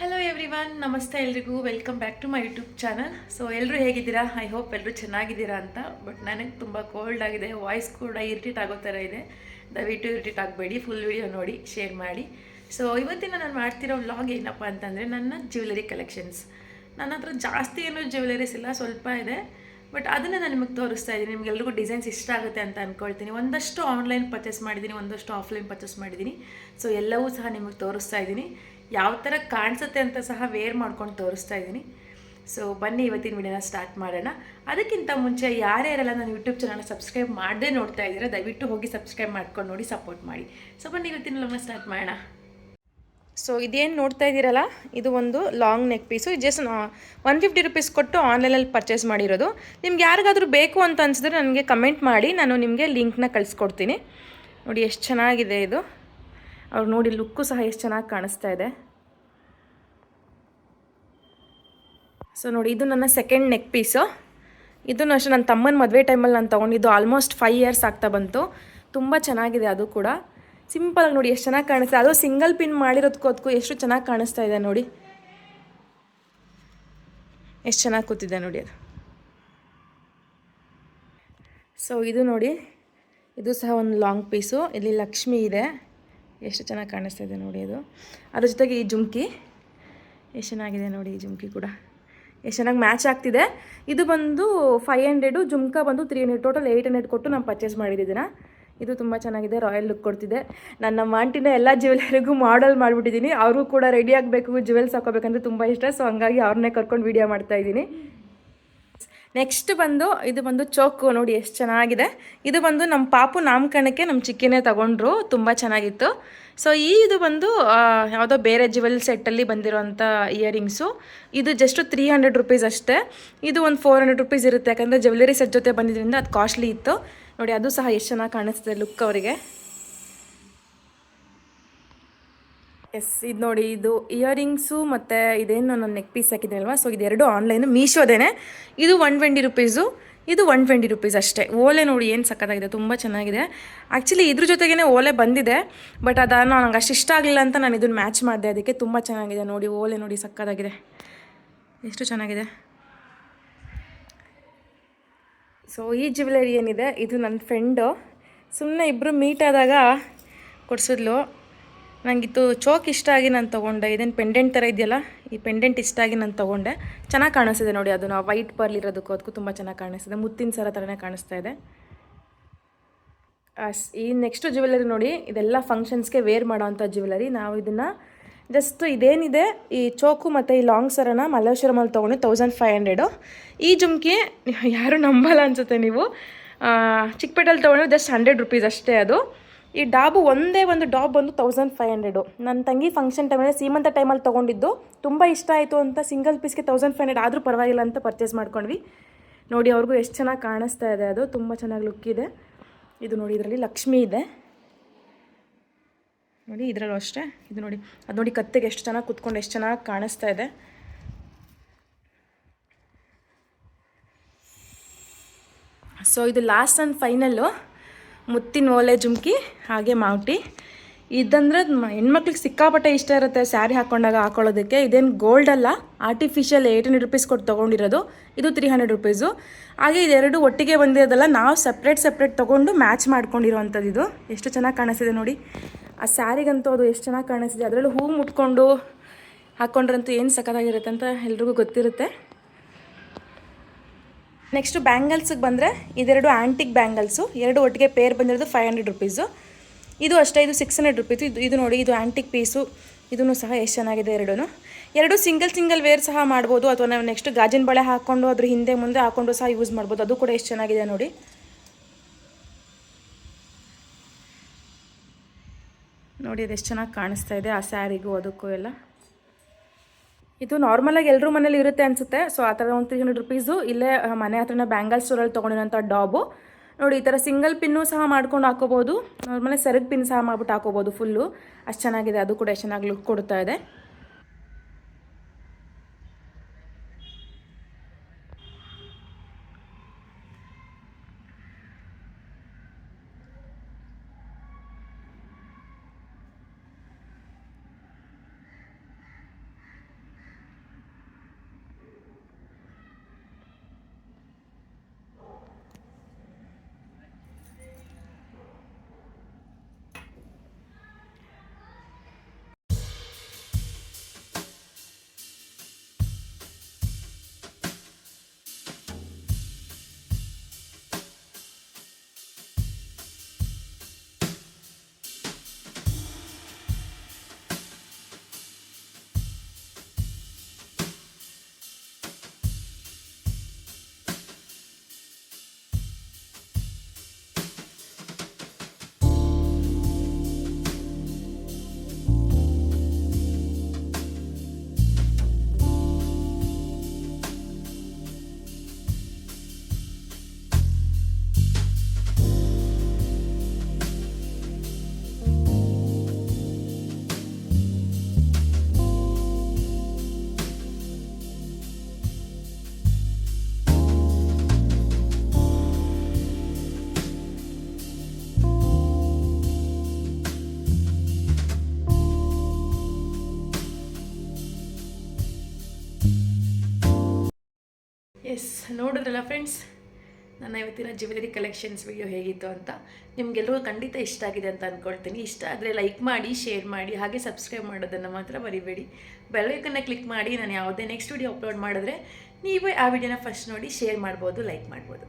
Hello everyone ನಮಸ್ತೆ ಎಲ್ರಿಗೂ. Welcome back to my YouTube channel so ಎಲ್ಲರೂ ಹೇಗಿದ್ದೀರಾ? ಐ ಹೋಪ್ ಎಲ್ಲರೂ ಚೆನ್ನಾಗಿದ್ದೀರಾ ಅಂತ. ಬಟ್ ನನಗೆ ತುಂಬ ಕೋಲ್ಡ್ ಆಗಿದೆ. ವಾಯ್ಸ್ ಕೂಡ ಇರಿಟೇಟ್ ಆಗೋ ಥರ ಇದೆ. ದಯವಿಟ್ಟು ಇರಿಟೇಟ್ ಆಗಬೇಡಿ. ಫುಲ್ ವಿಡಿಯೋ ನೋಡಿ ಶೇರ್ ಮಾಡಿ. ಸೊ ಇವತ್ತಿನ ನಾನು ಮಾಡ್ತಿರೋ ವ್ಲಾಗ್ ಏನಪ್ಪ ಅಂತಂದರೆ, ನನ್ನ ಜ್ಯುವೆಲರಿ ಕಲೆಕ್ಷನ್ಸ್ ನನ್ನ ಹತ್ರ ಜಾಸ್ತಿ ಏನೂ ಜ್ಯುವೆಲರೀಸ್ ಇಲ್ಲ, ಸ್ವಲ್ಪ ಇದೆ. ಬಟ್ ಅದನ್ನು ನಾನು ನಿಮಗೆ ತೋರಿಸ್ತಾ ಇದ್ದೀನಿ. ನಿಮಗೆಲ್ರಿಗೂ ಡಿಸೈನ್ಸ್ ಇಷ್ಟ ಆಗುತ್ತೆ ಅಂತ ಅಂದ್ಕೊಳ್ತೀನಿ ಒಂದಷ್ಟು ಆನ್ಲೈನ್ ಪರ್ಚೇಸ್ ಮಾಡಿದ್ದೀನಿ, ಒಂದಷ್ಟು ಆಫ್ಲೈನ್ ಪರ್ಚೇಸ್ ಮಾಡಿದ್ದೀನಿ. ಸೊ ಎಲ್ಲವೂ ಸಹ ನಿಮಗೆ ತೋರಿಸ್ತಾ ಇದ್ದೀನಿ. ಯಾವ ಥರ ಕಾಣಿಸುತ್ತೆ ಅಂತ ಸಹ ವೇರ್ ಮಾಡ್ಕೊಂಡು ತೋರಿಸ್ತಾ ಇದ್ದೀನಿ. ಸೊ ಬನ್ನಿ ಇವತ್ತಿನ ವಿಡಿಯೋನ ಸ್ಟಾರ್ಟ್ ಮಾಡೋಣ. ಅದಕ್ಕಿಂತ ಮುಂಚೆ ಯಾರ್ಯಾರೆಲ್ಲ ನನ್ನ ಯೂಟ್ಯೂಬ್ ಚಾನಲ್ ಸಬ್ಸ್ಕ್ರೈಬ್ ಮಾಡದೇ ನೋಡ್ತಾ ಇದ್ದೀರಾ, ದಯವಿಟ್ಟು ಹೋಗಿ ಸಬ್ಸ್ಕ್ರೈಬ್ ಮಾಡ್ಕೊಂಡು ನೋಡಿ ಸಪೋರ್ಟ್ ಮಾಡಿ. ಸೊ ಬನ್ನಿ ಇವತ್ತಿನ ವಿಡಿಯೋನ ಸ್ಟಾರ್ಟ್ ಮಾಡೋಣ. ಸೊ ಇದೇನು ನೋಡ್ತಾ ಇದ್ದೀರಲ್ಲ, ಇದು ಒಂದು long neck piece just one fifty rupees ಕೊಟ್ಟು ಆನ್ಲೈನಲ್ಲಿ ಪರ್ಚೇಸ್ ಮಾಡಿರೋದು. ನಿಮ್ಗೆ ಯಾರಿಗಾದರೂ ಬೇಕು ಅಂತ ಅನಿಸಿದ್ರೆ ನನಗೆ ಕಮೆಂಟ್ ಮಾಡಿ. ನಾನು ನಿಮಗೆ ಲಿಂಕ್ನ ಕಳಿಸ್ಕೊಡ್ತೀನಿ. ನೋಡಿ, ಎಷ್ಟು ಚೆನ್ನಾಗಿದೆ ಇದು. ಅವ್ರು ನೋಡಿ ಲುಕ್ಕು ಸಹ ಎಷ್ಟು ಚೆನ್ನಾಗಿ ಕಾಣಿಸ್ತಾ ಇದೆ. ಸೊ ನೋಡಿ, ಇದು ನನ್ನ ಸೆಕೆಂಡ್ ನೆಕ್ ಪೀಸು ಇದನ್ನು ಅಷ್ಟೇ ನನ್ನ ತಮ್ಮನ ಮದುವೆ ಟೈಮಲ್ಲಿ ನಾನು ತೊಗೊಂಡಿದ್ದು ಆಲ್ಮೋಸ್ಟ್ ಫೈವ್ ಇಯರ್ಸ್ ಆಗ್ತಾ ಬಂತು. ತುಂಬ ಚೆನ್ನಾಗಿದೆ ಅದು ಕೂಡ. ಸಿಂಪಲಾಗಿ ನೋಡಿ ಎಷ್ಟು ಚೆನ್ನಾಗಿ ಕಾಣಿಸ್ತಾ ಅದು ಸಿಂಗಲ್ ಪಿನ್ ಮಾಡಿರೋದಕ್ಕೋದಕ್ಕೂ ಎಷ್ಟು ಚೆನ್ನಾಗಿ ಕಾಣಿಸ್ತಾ ಇದೆ ನೋಡಿ. ಎಷ್ಟು ಚೆನ್ನಾಗಿ ಕೂತಿದೆ ನೋಡಿ ಅದು. ಸೊ ಇದು ನೋಡಿ, ಇದು ಸಹ ಒಂದು ಲಾಂಗ್ ಪೀಸು ಇಲ್ಲಿ ಲಕ್ಷ್ಮಿ ಇದೆ. ಎಷ್ಟು ಚೆನ್ನಾಗಿ ಕಾಣಿಸ್ತಾ ಇದೆ ನೋಡಿ ಅದು. ಅದ್ರ ಜೊತೆಗೆ ಈ ಜುಮ್ಕಿ, ಎಷ್ಟು ಚೆನ್ನಾಗಿದೆ ನೋಡಿ ಈ ಜುಮ್ಕಿ ಕೂಡ. ಎಷ್ಟು ಚೆನ್ನಾಗಿ ಮ್ಯಾಚ್ ಆಗ್ತಿದೆ. ಇದು ಬಂದು ಫೈವ್ ಹಂಡ್ರೆಡು ಜುಮ್ಕ ಬಂದು three hundred total eight hundred ಕೊಟ್ಟು ನಾನು ಪರ್ಚೇಸ್ ಮಾಡಿದ್ದೀನ ಇದು ತುಂಬ ಚೆನ್ನಾಗಿದೆ ರಾಯಲ್ ಲುಕ್ ಕೊಡ್ತಿದೆ. ನನ್ನ ಮಾಂಟಿನ ಎಲ್ಲ ಜ್ಯುವೆಲರಿಗೂ ಮಾಡಲ್ ಮಾಡಿಬಿಟ್ಟಿದ್ದೀನಿ. ಅವರು ಕೂಡ ರೆಡಿ ಆಗಬೇಕು ಜ್ಯುವೆಲ್ಸ್ ಹಾಕೋಬೇಕಂದ್ರೆ ತುಂಬ ಇಷ್ಟ. ಸೊ ಹಂಗಾಗಿ ಅವ್ರನ್ನೇ ಕರ್ಕೊಂಡು ವೀಡಿಯೋ ಮಾಡ್ತಾ ಇದ್ದೀನಿ. ನೆಕ್ಸ್ಟ್ ಬಂದು, ಇದು ಬಂದು ಚೋಕು ನೋಡಿ ಎಷ್ಟು ಚೆನ್ನಾಗಿದೆ. ಇದು ಬಂದು ನಮ್ಮ ಪಾಪು ನಾಮಕರಣಕ್ಕೆ ನಮ್ಮ ಚಿಕ್ಕಿನೇ ತಗೊಂಡ್ರು, ತುಂಬ ಚೆನ್ನಾಗಿತ್ತು. ಸೊ ಈ ಇದು ಬಂದು ಯಾವುದೋ ಬೇರೆ ಜ್ಯುವೆಲ್ ಸೆಟ್ಟಲ್ಲಿ ಬಂದಿರೋಂಥ ಇಯರಿಂಗ್ಸು ಇದು ಜಸ್ಟು ತ್ರೀ ಹಂಡ್ರೆಡ್ ರುಪೀಸ್ ಅಷ್ಟೇ. ಇದು ಒಂದು ಫೋರ್ ಹಂಡ್ರೆಡ್ ರುಪೀಸ್ ಇರುತ್ತೆ. ಯಾಕಂದರೆ ಜ್ಯುವೆಲರಿ ಸೆಟ್ ಜೊತೆ ಬಂದಿದ್ದರಿಂದ ಅದು ಕಾಸ್ಟ್ಲಿ ಇತ್ತು. ನೋಡಿ, ಅದು ಸಹ ಎಷ್ಟು ಚೆನ್ನಾಗಿ ಕಾಣಿಸ್ತಿದೆ ಲುಕ್ ಅವರಿಗೆ. ಎಸ್, ಇದು ನೋಡಿ, ಇದು ಇಯರಿಂಗ್ಸು ಮತ್ತು ಇದೇನು ನಾನು ನೆಕ್ ಪೀಸ್ ಹಾಕಿದೆ ಅಲ್ವಾ ಸೊ ಇದೆರಡು ಆನ್ಲೈನು ಮೀಶೋದೇನೆ. ಇದು ಒನ್ ಟ್ವೆಂಟಿ ರುಪೀಸು. ಇದು ಒನ್ ಟ್ವೆಂಟಿ ರುಪೀಸ್ ಅಷ್ಟೇ. ಓಲೆ ನೋಡಿ ಏನು ಸಕ್ಕತ್ತಾಗಿದೆ ತುಂಬ ಚೆನ್ನಾಗಿದೆ. ಆ್ಯಕ್ಚುಲಿ ಇದ್ರ ಜೊತೆಗೇ ಓಲೆ ಬಂದಿದೆ ಬಟ್ ಅದನ್ನು ನಂಗೆ ಅಷ್ಟು ಇಷ್ಟ ಆಗಲಿಲ್ಲ ಅಂತ ನಾನು ಇದನ್ನು ಮ್ಯಾಚ್ ಮಾಡಿದೆ. ಅದಕ್ಕೆ ತುಂಬ ಚೆನ್ನಾಗಿದೆ ನೋಡಿ, ಓಲೆ ನೋಡಿ ಸಕ್ಕತ್ತಾಗಿದೆ ಎಷ್ಟು ಚೆನ್ನಾಗಿದೆ. ಸೊ ಈ ಜ್ಯುವೆಲರಿ ಏನಿದೆ, ಇದು ನನ್ನ ಫ್ರೆಂಡು ಸುಮ್ಮನೆ ಇಬ್ಬರು ಮೀಟ್ ಆದಾಗ ಕೊಡಿಸಿದ್ಲು. ನನಗಿತ್ತು ಚೋಕ್ ಇಷ್ಟ ಆಗಿ ನಾನು ತೊಗೊಂಡೆ. ಇದೇನು ಪೆಂಡೆಂಟ್ ಥರ ಇದೆಯಲ್ಲ, ಈ ಪೆಂಡೆಂಟ್ ಇಷ್ಟ ಆಗಿ ನಾನು ತೊಗೊಂಡೆ. ಚೆನ್ನಾಗಿ ಕಾಣಿಸ್ತಿದೆ ನೋಡಿ ಅದು. ನಾವು ವೈಟ್ ಪರ್ಲ್ ಇರೋದಕ್ಕೂ ಅದಕ್ಕೂ ತುಂಬ ಚೆನ್ನಾಗಿ ಕಾಣಿಸ್ತಿದೆ. ಮುತ್ತಿನ ಸರ ಥರನೇ ಕಾಣಿಸ್ತಾ ಇದೆ. ಈ ನೆಕ್ಸ್ಟ್ ಜ್ಯುವೆಲ್ಲರಿ ನೋಡಿ, ಇದೆಲ್ಲ ಫಂಕ್ಷನ್ಸ್ಗೆ ವೇರ್ ಮಾಡೋವಂಥ ಜ್ಯುವೆಲ್ಲರಿ ನಾವು ಇದನ್ನು ಜಸ್ಟ್ ಇದೇನಿದೆ, ಈ ಚೋಕು ಮತ್ತು ಈ ಲಾಂಗ್ ಸರನ ಮಲ್ಲೇಶ್ವರಮಲ್ಲಿ ತೊಗೊಂಡು ತೌಸಂಡ್ ಫೈವ್ ಹಂಡ್ರೆಡು ಈ ಜುಮ್ಕಿ ಯಾರು ನಂಬಲ್ಲ ಅನ್ಸುತ್ತೆ ನೀವು. ಚಿಕ್ಕಪೇಟೆಯಲ್ಲಿ ತೊಗೊಂಡ್ರೆ ಜಸ್ಟ್ ಹಂಡ್ರೆಡ್ ರುಪೀಸ್ ಅಷ್ಟೇ ಅದು. ಈ ಡಾಬು ಒಂದೇ ಒಂದು ಡಾಬ್ ಬಂದು ತೌಸಂಡ್ ಫೈವ್ ಹಂಡ್ರೆಡು ನನ್ನ ತಂಗಿ ಫಂಕ್ಷನ್ ಟೈಮಲ್ಲಿ ಸೀಮಂತ ಟೈಮಲ್ಲಿ ತೊಗೊಂಡಿದ್ದು. ತುಂಬ ಇಷ್ಟ ಆಯಿತು ಅಂತ ಸಿಂಗಲ್ ಪೀಸ್ಗೆ ತೌಸಂಡ್ ಫೈವ್ ಹಂಡ್ರೆಡ್ ಆದರೂ ಪರವಾಗಿಲ್ಲ ಅಂತ ಪರ್ಚೇಸ್ ಮಾಡ್ಕೊಂಡ್ವಿ. ನೋಡಿ, ಅವ್ರಿಗೂ ಎಷ್ಟು ಚೆನ್ನಾಗಿ ಕಾಣಿಸ್ತಾ ಇದೆ ಅದು. ತುಂಬ ಚೆನ್ನಾಗಿ ಲುಕ್ ಇದೆ. ಇದು ನೋಡಿ, ಇದರಲ್ಲಿ ಲಕ್ಷ್ಮಿ ಇದೆ. ನೋಡಿ, ಇದರಲ್ಲೂ ಅಷ್ಟೇ. ಇದು ನೋಡಿ, ಅದು ನೋಡಿ ಕತ್ತೆಗೆ ಎಷ್ಟು ಚೆನ್ನಾಗಿ ಕುತ್ಕೊಂಡು, ಎಷ್ಟು ಚೆನ್ನಾಗಿ ಕಾಣಿಸ್ತಾ ಇದೆ. ಸೊ ಇದು ಲಾಸ್ಟ್ ಆ್ಯಂಡ್ ಫೈನಲ್ಲು ಮುತ್ತಿನ ಓಲೆ ಜುಮ್ಕಿ, ಹಾಗೆ ಮಾವುಟಿ. ಇದಂದ್ರೆ ಹೆಣ್ಮಕ್ಳಿಗೆ ಸಿಕ್ಕಾಪಟ್ಟೆ ಇಷ್ಟ ಇರುತ್ತೆ ಸ್ಯಾರಿ ಹಾಕೊಂಡಾಗ ಹಾಕೊಳ್ಳೋದಕ್ಕೆ. ಇದೇನು ಗೋಲ್ಡ್ ಅಲ್ಲ ಆರ್ಟಿಫಿಷಿಯಲ್ ಏಯ್ಟ್ ಹಂಡ್ರೆಡ್ ರುಪೀಸ್ ಕೊಟ್ಟು ತೊಗೊಂಡಿರೋದು. ಇದು ತ್ರೀ ಹಂಡ್ರೆಡ್ ರುಪೀಸು ಹಾಗೆ ಇದೆರಡು ಒಟ್ಟಿಗೆ ಬಂದಿರೋದಲ್ಲ ನಾವು ಸಪ್ರೇಟ್ ಸಪ್ರೇಟ್ ತೊಗೊಂಡು ಮ್ಯಾಚ್ ಮಾಡ್ಕೊಂಡಿರೋವಂಥದ್ದು ಇದು. ಎಷ್ಟು ಚೆನ್ನಾಗಿ ಕಾಣಿಸ್ತಿದೆ ನೋಡಿ. ಆ ಸ್ಯಾರಿಗಂತೂ ಅದು ಎಷ್ಟು ಚೆನ್ನಾಗಿ ಕಾಣಿಸ್ತಿದೆ. ಅದರಲ್ಲೂ ಹೂ ಮುಟ್ಕೊಂಡು ಹಾಕ್ಕೊಂಡ್ರಂತೂ ಏನು ಸಖತ್ತಾಗಿರುತ್ತೆ ಅಂತ ಎಲ್ರಿಗೂ ಗೊತ್ತಿರುತ್ತೆ. ನೆಕ್ಸ್ಟು ಬ್ಯಾಂಗಲ್ಸಿಗೆ ಬಂದರೆ ಇದೆರಡು ಆ್ಯಂಟಿಕ್ ಬ್ಯಾಂಗಲ್ಸು ಎರಡು ಒಟ್ಟಿಗೆ ಪೇರ್ ಬಂದಿರೋದು ಫೈವ್ ಹಂಡ್ರೆಡ್ ರುಪೀಸು ಇದು ಅಷ್ಟೇ, ಇದು ಸಿಕ್ಸ್ ಹಂಡ್ರೆಡ್ ರುಪೀಸು ಇದು ಇದು ನೋಡಿ, ಇದು ಆ್ಯಂಟಿಕ್ ಪೀಸು ಇದೂ ಸಹ ಎಷ್ಟು ಚೆನ್ನಾಗಿದೆ ಎರಡೂ ಎರಡು ಸಿಂಗಲ್ ಸಿಂಗಲ್ ವೇರ್ ಸಹ ಮಾಡ್ಬೋದು. ಅಥವಾ ನಾವು ನೆಕ್ಸ್ಟ್ ಗಾಜಿನ ಬಳೆ ಹಾಕ್ಕೊಂಡು ಅದ್ರ ಹಿಂದೆ ಮುಂದೆ ಹಾಕ್ಕೊಂಡು ಸಹ ಯೂಸ್ ಮಾಡ್ಬೋದು. ಅದು ಕೂಡ ಎಷ್ಟು ಚೆನ್ನಾಗಿದೆ ನೋಡಿ. ನೋಡಿ ಅದು ಎಷ್ಟು ಚೆನ್ನಾಗಿ ಕಾಣಿಸ್ತಾ ಇದೆ ಆ ಸ್ಯಾರಿಗೂ, ಅದಕ್ಕೂ ಎಲ್ಲ. ಇದು ನಾರ್ಮಲಾಗಿ ಎಲ್ಲರೂ ಮನೇಲಿ ಇರುತ್ತೆ ಅನಿಸುತ್ತೆ. ಸೊ ಆ ಥರ ಒಂದು ತ್ರೀ ಹಂಡ್ರೆಡ್ ರುಪೀಸು ಇಲ್ಲೇ ಮನೆ ಹತ್ರನ ಬ್ಯಾಂಗಲ್ ಸ್ಟೋರಲ್ಲಿ ತೊಗೊಂಡಿರೋಂಥ ಡಾಬು ನೋಡಿ, ಈ ಥರ ಸಿಂಗಲ್ ಪಿನ್ನು ಸಹ ಮಾಡ್ಕೊಂಡು ಹಾಕೋಬೋದು. ನಾರ್ಮಲಿ ಸೆರಗ್ ಪಿನ್ ಸಹ ಮಾಡ್ಬಿಟ್ಟು ಹಾಕೋಬೋದು ಫುಲ್ಲು ಅಷ್ಟು ಚೆನ್ನಾಗಿದೆ, ಅದು ಕೂಡ ಎಷ್ಟು ಚೆನ್ನಾಗಿ ಲುಕ್ ಕೊಡ್ತಾ ಇದೆ. ಎಸ್, ನೋಡಿದ್ರಲ್ಲ ಫ್ರೆಂಡ್ಸ್ ನನ್ನ ಇವತ್ತಿನ ಜ್ಯುವೆಲರಿ ಕಲೆಕ್ಷನ್ಸ್ ವಿಡಿಯೋ ಹೇಗಿತ್ತು ಅಂತ. ನಿಮಗೆಲ್ಲರೂ ಖಂಡಿತ ಇಷ್ಟ ಆಗಿದೆ ಅಂತ ಅಂದ್ಕೊಳ್ತೀನಿ ಇಷ್ಟ ಆದರೆ ಲೈಕ್ ಮಾಡಿ ಶೇರ್ ಮಾಡಿ, ಹಾಗೆ ಸಬ್ಸ್ಕ್ರೈಬ್ ಮಾಡೋದನ್ನು ಮಾತ್ರ ಮರಿಬೇಡಿ. ಬೆಲ್ಲೈಕನ್ನ ಕ್ಲಿಕ್ ಮಾಡಿ, ನಾನು ಯಾವುದೇ ನೆಕ್ಸ್ಟ್ ವಿಡಿಯೋ ಅಪ್ಲೋಡ್ ಮಾಡಿದ್ರೆ ನೀವೇ ಆ ವಿಡಿಯೋನ ಫಸ್ಟ್ ನೋಡಿ ಶೇರ್ ಮಾಡ್ಬೋದು ಲೈಕ್ ಮಾಡ್ಬೋದು.